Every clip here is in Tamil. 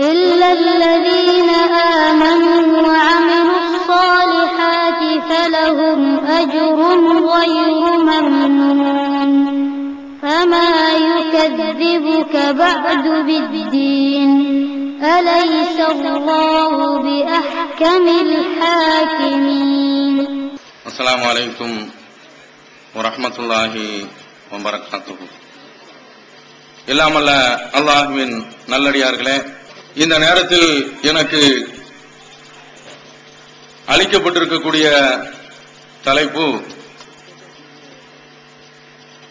إلا الذين آمنوا وعملوا الصالحات فلهم أجر غير ممنون فما يكذبك بعد بالدين أليس الله بأحكم الحاكمين அஸ்ஸலாமு அலைக்கும் வரஹ்மத்துல்லாஹி வபரகாத்துஹு இல்லாமல்ல அல்லாஹுவின் நல்லடியார்களே இந்த நேரத்தில் எனக்கு அளிக்கப்பட்டிருக்கக்கூடிய தலைப்பு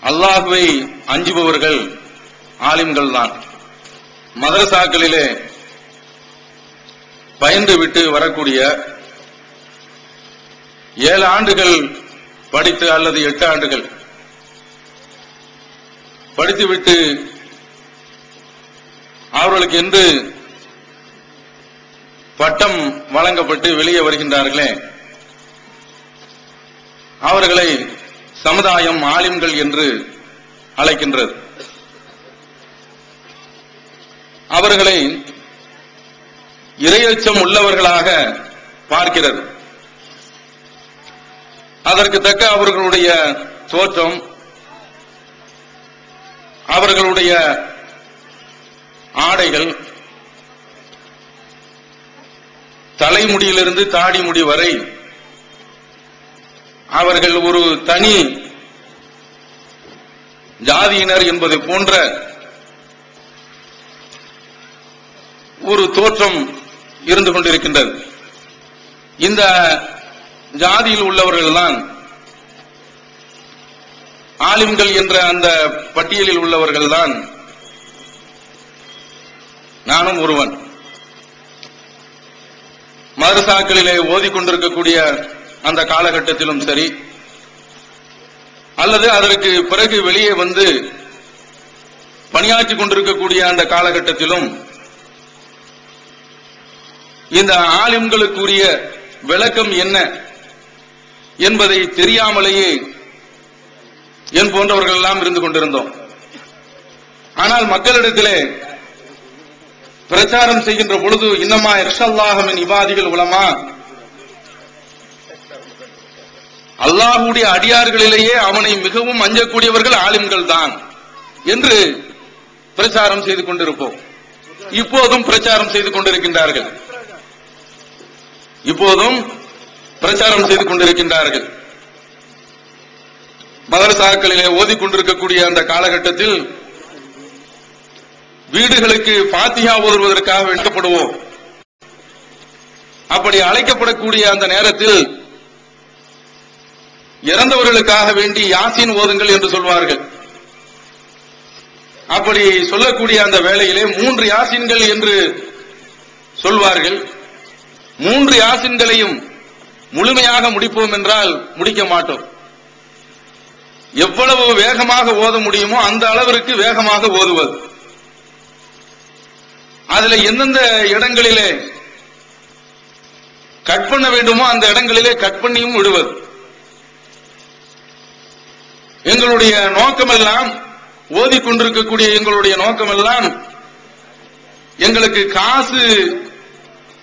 அல்லாஹுவை அஞ்சுபவர்கள் ஆலிம்கள் தான் மதரசாக்களிலே பயந்து விட்டு வரக்கூடிய ஏழு ஆண்டுகள் படித்து அல்லது எட்டு ஆண்டுகள் படித்துவிட்டு அவர்களுக்கு என்று பட்டம் வழங்கப்பட்டு வெளியே வருகின்றார்களே. அவர்களை சமுதாயம் ஆலிம்கள் என்று அழைக்கின்றது. அவர்களை இரையச்சம் உள்ளவர்களாக பார்க்கிறது. அதற்கு தக்க அவர்களுடைய தோற்றம் அவர்களுடைய ஆடைகள் தலைமுடியிலிருந்து தாடி முடி வரை அவர்கள் ஒரு தனி ஜாதியினர் என்பது போன்ற ஒரு தோற்றம் இருந்து கொண்டிருக்கின்றது. இந்த ஜாதியில் உள்ளவர்கள்தான் ஆலிம்கள் என்ற அந்த பட்டியலில் உள்ளவர்கள்தான் நானும் ஒருவன். மதரசாக்களிலே ஓதிக்கொண்டிருக்கக்கூடிய அந்த காலகட்டத்திலும் சரி அல்லது அதற்கு பிறகு வெளியே வந்து பணியாற்றிக் கொண்டிருக்கக்கூடிய அந்த காலகட்டத்திலும் இந்த ஆலிம்களுக்குரிய விளக்கம் என்ன என்பதை தெரியாமலேயே என் போன்றவர்கள் எல்லாம் இருந்து கொண்டிருந்தோம். ஆனால் மக்களிடத்திலே பிரச்சாரம் செய்கின்ற பொழுது இன்னமா இர்ஷல்லாஹமின் இவாதிகள் உலமா? அல்லாஹுடைய அடியார்களிலேயே அவனை மிகவும் அஞ்சக்கூடியவர்கள் ஆலிம்கள் தான் என்று பிரச்சாரம் செய்து கொண்டிருப்போம். இப்போதும் பிரச்சாரம் செய்து கொண்டிருக்கின்றார்கள். இப்போதும் பிரச்சாரம் செய்து கொண்டிருக்கின்றார்கள். மதரசாக்களிலே ஓதிக்கொண்டிருக்கக்கூடிய அந்த காலகட்டத்தில் வீடுகளுக்கு பாத்தியா ஓதுவதற்காக வெட்டப்படுவோம் அப்படி அழைக்கப்படக்கூடிய அந்த நேரத்தில் இறந்தவர்களுக்காக வேண்டி யாசின் ஓதுங்கள் என்று சொல்வார்கள். அப்படி சொல்லக்கூடிய அந்த வேளையிலே மூன்று யாசின்கள் என்று சொல்வார்கள். மூன்று யாசின்களையும் முழுமையாக முடிப்போம் என்றால் முடிக்க மாட்டோம். எவ்வளவு வேகமாக ஓத முடியுமோ அந்த அளவிற்கு வேகமாக ஓதுவது. அதுல எந்தெந்த இடங்களிலே கட் பண்ண வேண்டுமோ அந்த இடங்களிலே கட் பண்ணியும் விடுவது. எங்களுடைய நோக்கமெல்லாம் ஓதிக்கொண்டிருக்கக்கூடிய எங்களுடைய நோக்கமெல்லாம் எங்களுக்கு காசு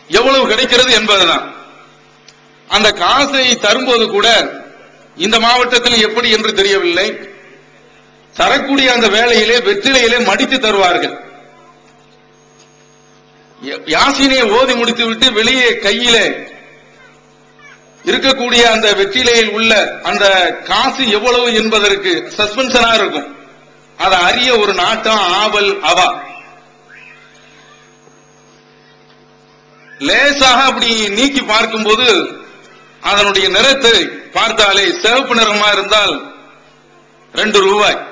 எவ்வளவு கிடைக்கிறது என்பதுதான். அந்த காசை தரும்போது கூட இந்த மாவட்டத்தில் எப்படி என்று தெரியவில்லை. தரக்கூடிய அந்த வேலையிலே வெற்றிலையிலே மடித்து தருவார்கள். யாசினை ஓதி முடித்து விட்டு வெளியே கையிலே இருக்கக்கூடிய அந்த வெற்றிலையில் உள்ள அந்த காசு எவ்வளவு என்பதற்கு சஸ்பென்ஷனா இருக்கும். அதை அறிய ஒரு நாட்டம் ஆவல் அவா. லேசாக அப்படி நீக்கி பார்க்கும்போது அதனுடைய நிறத்தை பார்த்தாலே சிவப்பு நிறமா இருந்தால் ரெண்டு ரூபாய்.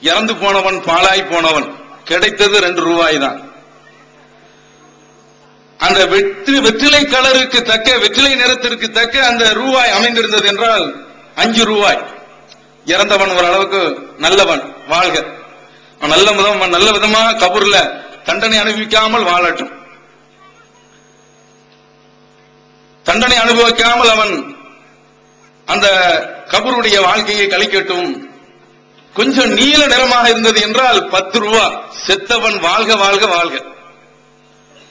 இறந்து போனவன் பாழாய் போனவன். கிடைத்தது ரெண்டு ரூபாய் தான். அந்த வெற்றி வெற்றிலை கலருக்கு தக்க வெற்றிலை நிறத்திற்கு தக்க அந்த ரூபாய் அமைந்திருந்தது என்றால் அஞ்சு ரூபாய். இறந்தவன் ஓரளவுக்கு நல்லவன் வாழ்க. நல்ல விதம் நல்ல விதமா கபூர்ல தண்டனை அனுபவிக்காமல் வாழட்டும். தண்டனை அனுபவிக்காமல் அவன் அந்த கபூருடைய வாழ்க்கையை கழிக்கட்டும். கொஞ்சம் நீல நிறமாக இருந்தது என்றால் பத்து ரூபா. செத்தவன் வாழ்க வாழ்க வாழ்க.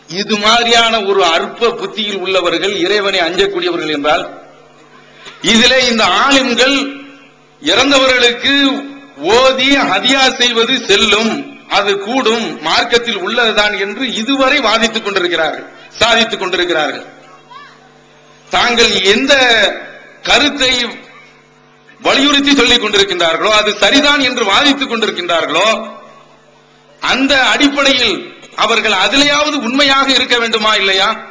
இது மாதிரியான ஒரு அற்ப புத்தியில் உள்ளவர்கள் இறைவனை அஞ்சக்கூடியவர்கள் என்றால் இதிலே இந்த ஆலிம்கள் இறந்தவர்களுக்கு ஓதி ஹதியா செய்வது செல்லும் அது கூடும் மார்க்கத்தில் உள்ளதுதான் என்று இதுவரை வாதித்துக் கொண்டிருக்கிறார்கள் சாதித்துக் கொண்டிருக்கிறார்கள். தாங்கள் எந்த கருத்தை வலியுறுத்தி சொல்லிக் கொண்டிருக்கின்றார்களோ அது சரிதான் என்று வாதித்துக் கொண்டிருக்கின்றார்களோ அந்த அடிப்படையில் அவர்கள் அதிலேயாவது உண்மையாக இருக்க வேண்டுமா இல்லையா?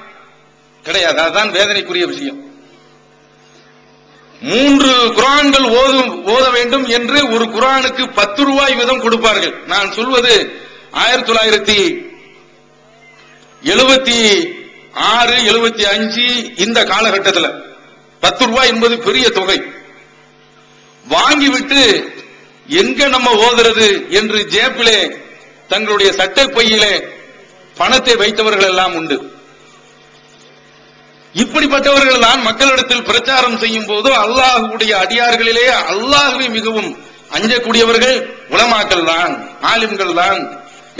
கிடையாது. அதுதான் வேதனைக்குரிய விஷயம். மூன்று குரான்கள் ஓதும் ஓத வேண்டும் என்று ஒரு குரானுக்கு பத்து ரூபாய் வீதம் கொடுப்பார்கள். நான் சொல்வது ஆயிரத்தி தொள்ளாயிரத்தி எழுபத்தி ஆறு எழுபத்தி அஞ்சு இந்த காலகட்டத்தில். பத்து ரூபாய் என்பது பெரிய தொகை. வாங்கிவிட்டு எங்க நம்ம ஓதுறது என்று ஜேப்பிலே தங்களுடைய சட்டை பையிலே பணத்தை வைத்தவர்கள் எல்லாம் உண்டு. இப்படிப்பட்டவர்கள் தான் மக்களிடத்தில் பிரச்சாரம் செய்யும் போது அல்லாஹுடைய அடியார்களிலே அல்லாஹுவை மிகவும் அஞ்சக்கூடியவர்கள் உலமாக்கள் தான் ஆலிம்கள் தான்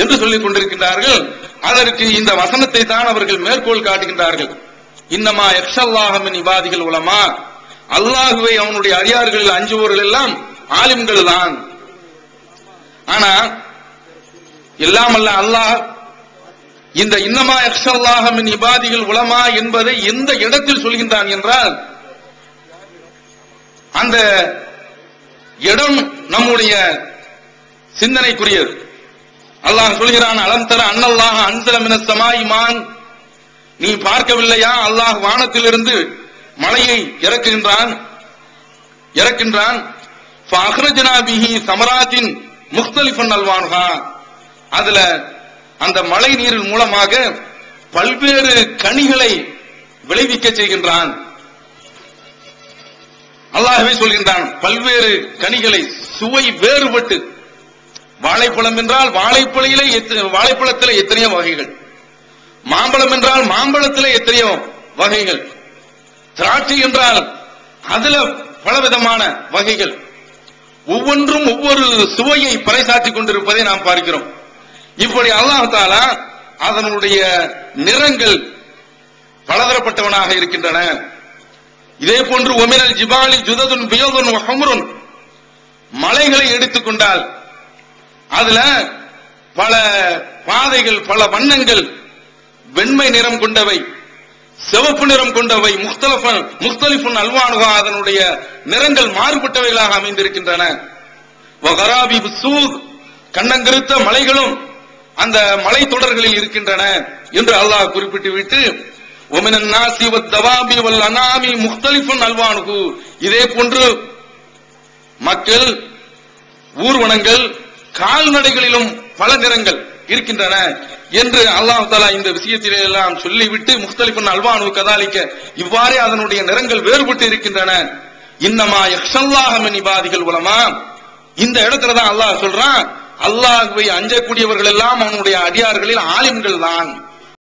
என்று சொல்லிக் கொண்டிருக்கின்றார்கள். அதற்கு இந்த வசனத்தை தான் அவர்கள் மேற்கோள் காட்டுகின்றார்கள். இன்னமா எக்ஷல்லாஹமின் இவாதிகள் உலமா. அல்லாஹுவை அவனுடைய அடியார்களில் அஞ்சுவோர்கள் எல்லாம் ஆலிம்கள் தான் ஆனா இல்லாமல்ல அல்ல அல்லாஹ் இந்த இன்னமா எக்ஷல்லாஹமின் இபாதிகள் உலமா என்பதை எந்த இடத்தில் சொல்கின்றான் என்றால் அந்த இடம் நம்முடைய சிந்தனைக்குரியது. அல்லாஹ் சொல்கிறான் அலம் தர அன்னல்லாஹ் அன்சலமின சமாயிமான் நீ பார்க்கவில்லையா? அல்லாஹ் வானத்திலிருந்து மழையை இறக்குகின்றான் இறக்கின்றான் ஃபஅக்ரஜனா சமராத்தின் முக்தலிஃபன் அல்வான்ஹா அதுல அந்த மழை நீரின் மூலமாக பல்வேறு கனிகளை விளைவிக்க செய்கின்றான். அல்லாஹவே சொல்கின்றான் பல்வேறு கனிகளை சுவை வேறுபட்டு வாழைப்பழம் என்றால் வாழைப்பழையிலே வாழைப்பழத்தில் எத்தனையோ வகைகள். மாம்பழம் என்றால் மாம்பழத்திலே எத்தனையோ வகைகள். திராட்சை என்றால் அதுல பலவிதமான வகைகள். ஒவ்வொன்றும் ஒவ்வொரு சுவையை பறைசாற்றிக் கொண்டிருப்பதை நாம் பார்க்கிறோம். இப்படி அல்நாத்தாலா அதனுடைய நிறங்கள் பலதரப்பட்டவனாக இருக்கின்றன. இதே போன்று ஒமினல் ஜிபாலி ஜுததுன் பியோதுன் ஹம்ருன். மலைகளை எடுத்துக்கொண்டால் அதுல பல பாதைகள் பல வண்ணங்கள் வெண்மை நிறம் கொண்டவை சிவப்பு நிறம் கொண்டவை முஸ்தலஃபன் முஸ்தலிஃபுன் அல்வானுகா அதனுடைய நிறங்கள் மாறுபட்டவைகளாக அமைந்திருக்கின்றன. கண்ணங்கிருத்த மலைகளும் அந்த மலை தொடர்களில் இருக்கின்றன என்று அல்லாஹ் குறிப்பிட்டு விட்டு அல்வானுகு இதே போன்று மக்கள் ஊர்வனங்கள் கால்நடைகளிலும் பல நிறங்கள் இருக்கின்றன என்று அல்லாஹ் தாலா இந்த விஷயத்திலே எல்லாம் சொல்லிவிட்டு முஸ்தலிஃபுன் அல்வானு கதாலிக்க. இவ்வாறே அதனுடைய நிறங்கள் வேறுபட்டு இருக்கின்றன. இன்னமா எக்ஸல்லாக மின் இபாதிகள் உலமா. இந்த இடத்துல தான் அல்லாஹ் சொல்றான் அல்லாஹ்வை அஞ்சக்கூடியவர்கள் எல்லாம் அவனுடைய அடியார்களில் ஆலிம்கள் தான்